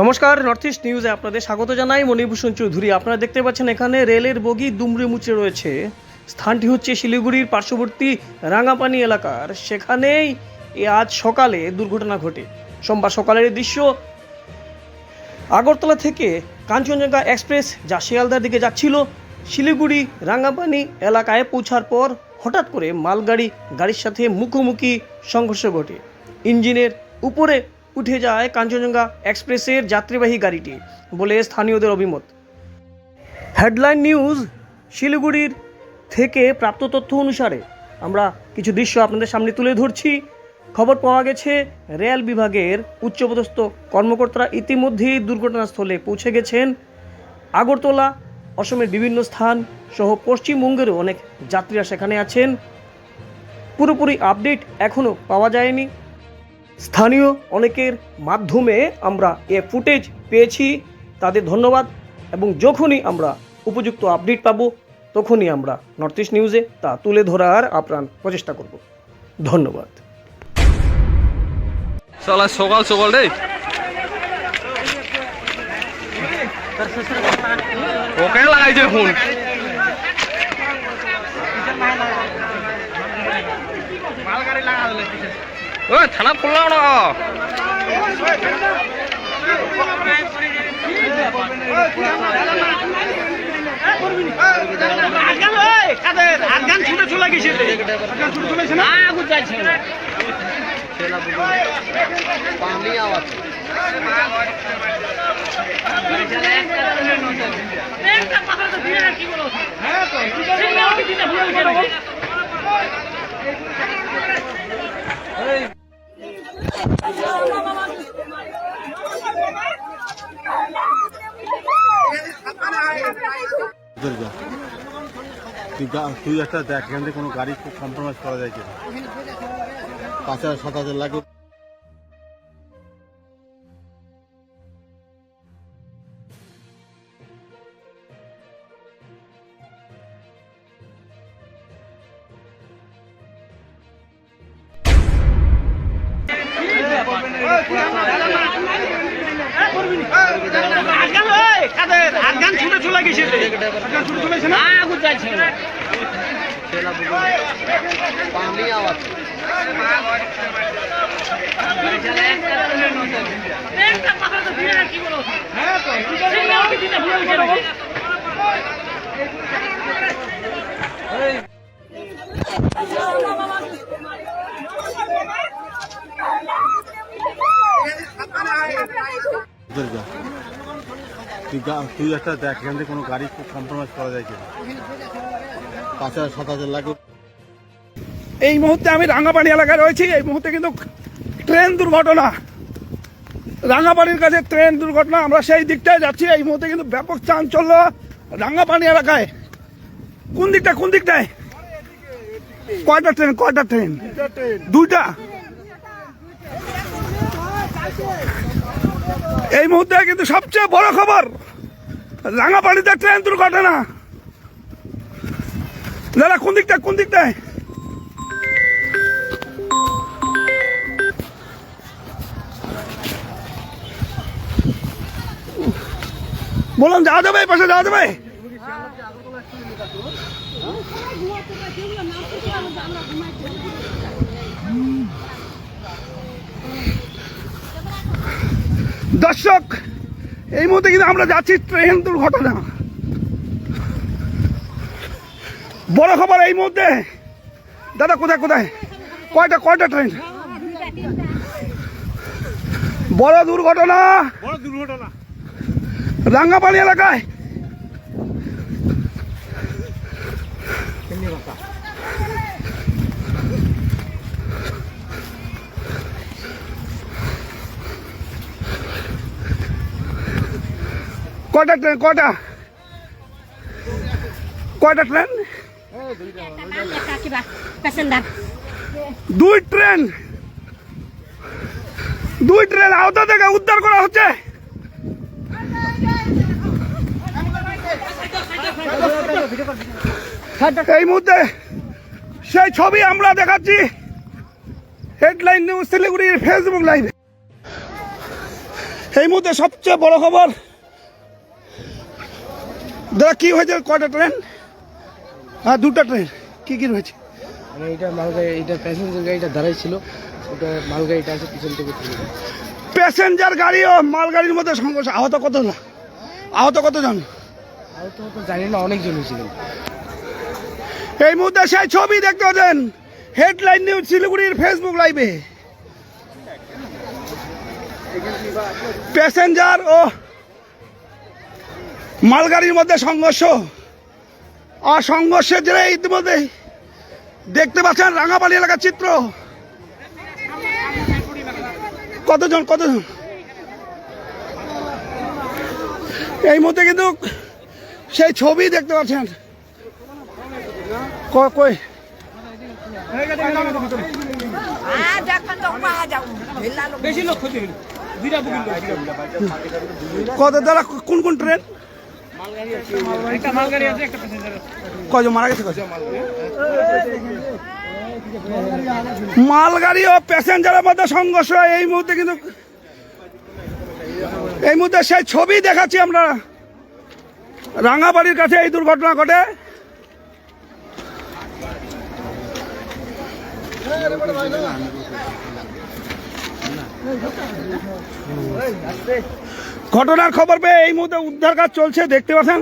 নমস্কার north east নিউজে আপনাদের স্বাগত জানাই। মণিভূষণ চৌধুরী, আপনারা দেখতে পাচ্ছেন এখানে রেলের বগি দুমড়ে মুচড়ে রয়েছে। স্থানটি হচ্ছে শিলিগুড়ির পার্শ্ববর্তী রাঙাপানি এলাকার। সেখানেই আজ সকালে দুর্ঘটনা ঘটে। সোমবার সকালের দৃশ্য আগরতলা থেকে কাঞ্চনজঙ্ঘা এক্সপ্রেস যা শিয়ালদার দিকে যাচ্ছিল, শিলিগুড়ি রাঙ্গাপানি এলাকায় পৌঁছার পর হঠাৎ করে মালগাড়ি, গাড়ির সাথে মুখোমুখি সংঘর্ষ ঘটে। ইঞ্জিনের উপরে উঠে যায় কাঞ্চনজঙ্ঘা এক্সপ্রেসের যাত্রীবাহী গাড়িটি, বলে স্থানীয়দের অভিমত। হেডলাইন নিউজ, শিলিগুড়ির থেকে প্রাপ্ত তথ্য অনুসারে আমরা কিছু দৃশ্য আপনাদের সামনে তুলে ধরছি। খবর পাওয়া গেছে, রেল বিভাগের উচ্চপদস্থ কর্মকর্তারা ইতিমধ্যেই দুর্ঘটনাস্থলে পৌঁছে গেছেন। আগরতলা, অসমের বিভিন্ন স্থান সহ পশ্চিমবঙ্গেরও অনেক যাত্রীরা সেখানে আছেন। পুরোপুরি আপডেট এখনও পাওয়া যায়নি। স্থানীয় অনেকের মাধ্যমে আমরা এ ফুটেজ পেয়েছি। তাদের ধন্যবাদ এবং যখনই আমরা উপযুক্ত আপডেট পাব, তখনই আমরা নর্থ ইস্ট নিউজে তা তুলে ধরার আপ্রাণ প্রচেষ্টা করব। ধন্যবাদ। সকাল সকাল রে। ওকে লাগাইছে ফোন। ও থানা খুললাম না আগান ছুটে চলে গেছে। আগান ছুটে চলেছে না? আগুন যাচ্ছে দুর্গা তুই গা- তুই একটা দেখ, এখান থেকে কোনো গাড়ি খুব কম্প্রোমাইজ করা যায় কিনা। পাঁচ হাজার, সাত হাজার লাগে আগান ছুটে চলে গেছে। আগান ছুটে চলেছে না? আগুন যাচ্ছে দুর্গা তুই একটা দেখ কোনো গাড়ি কম্প্রোমাইজ করা যায় কিনা। পাঁচ হাজার, সাত হাজার এই মুহূর্তে আমি রাঙ্গাপাড়ি এলাকায় রয়েছি, এই মুহূর্তে কিন্তু ট্রেন দুর্ঘটনা। রাঙ্গাপাড়ির কাছে ট্রেন দুর্ঘটনা, আমরা সেই দিকটায় যাচ্ছি, এই মুহূর্তে কিন্তু ব্যাপক চাঞ্চল্য রাঙ্গাপাড়ি এলাকায়। কোন দিকটা, কোন দিকটায়? কয়টা ট্রেন কয়টা ট্রেন? দুইটা? এই মুহূর্তে কিন্তু সবচেয়ে বড় খবর রাঙ্গাপাড়িতে ট্রেন দুর্ঘটনা। দাদা, কোন দিকটা কোন দিকটায়? বললাম, যাওয়া যাবে পাশে, যাওয়া যাবে? দর্শক এই মুহূর্তে কিন্তু আমরা যাচ্ছি ট্রেন দুর্ঘটনা। বড় খবর এই মুহূর্তে। দাদা কোথায় কোথায়? কয়টা কয়টা ট্রেন? বড় দুর্ঘটনা। বড় দুর্ঘটনা। রাঙ্গাপানি এলাকায় কয়টা ট্রেন কটা কটা ট্রেন? দুই ট্রেন। দুই ট্রেন আওতা থেকে উদ্ধার করা হচ্ছে। এই মুহূর্তে সেই ছবি আমরা দেখাচ্ছি হেডলাইন নিউজ শিলিগুড়ির ফেসবুক লাইভে এই মুহূর্তে সবচেয়ে বড় খবর দাদা কি হয়েছে? কটা ট্রেন হ্যাঁ দুটো ট্রেন কি কি রয়েছে? মানে এটা মালগাড়ি এটা প্যাসেঞ্জার গাড়িটা দাঁড়াই ছিল। ওটা মালগাড়িটা আছে পিছন থেকে প্যাসেঞ্জার গাড়ি ও মালগাড়ির মধ্যে সংঘর্ষ। আহত কত না আহত কতজন? আর তো তো জানি না অনেকজন হয়েছিলেন এই মুহূর্তে সেই ছবি দেখতে পাচ্ছেন। হেডলাইন নিউজ শিলিগুড়ির ফেসবুক লাইভে প্যাসেঞ্জার ও মালগাড়ির মধ্যে সংঘর্ষ। আর সংঘর্ষের জেরে ইতিমধ্যে দেখতে পাচ্ছেন রাঙাপালি এলাকার চিত্র। কতজন কতজন? এই মুহূর্তে কিন্তু সেই ছবি দেখতে পাচ্ছেন। কই? কত দ্বারা কোন কোন ট্রেন? মালগাড়ি ও প্যাসেঞ্জারের মধ্যে সংঘর্ষ। এই মুহূর্তে কিন্তু এই মুহূর্তে সেই ছবি দেখাচ্ছি আমরা। রাঙাবাড়ির কাছে এই দুর্ঘটনা ঘটে। ঘটনার খবর পেয়ে এই মুহূর্তে উদ্ধার কাজ চলছে দেখতে পাচ্ছেন?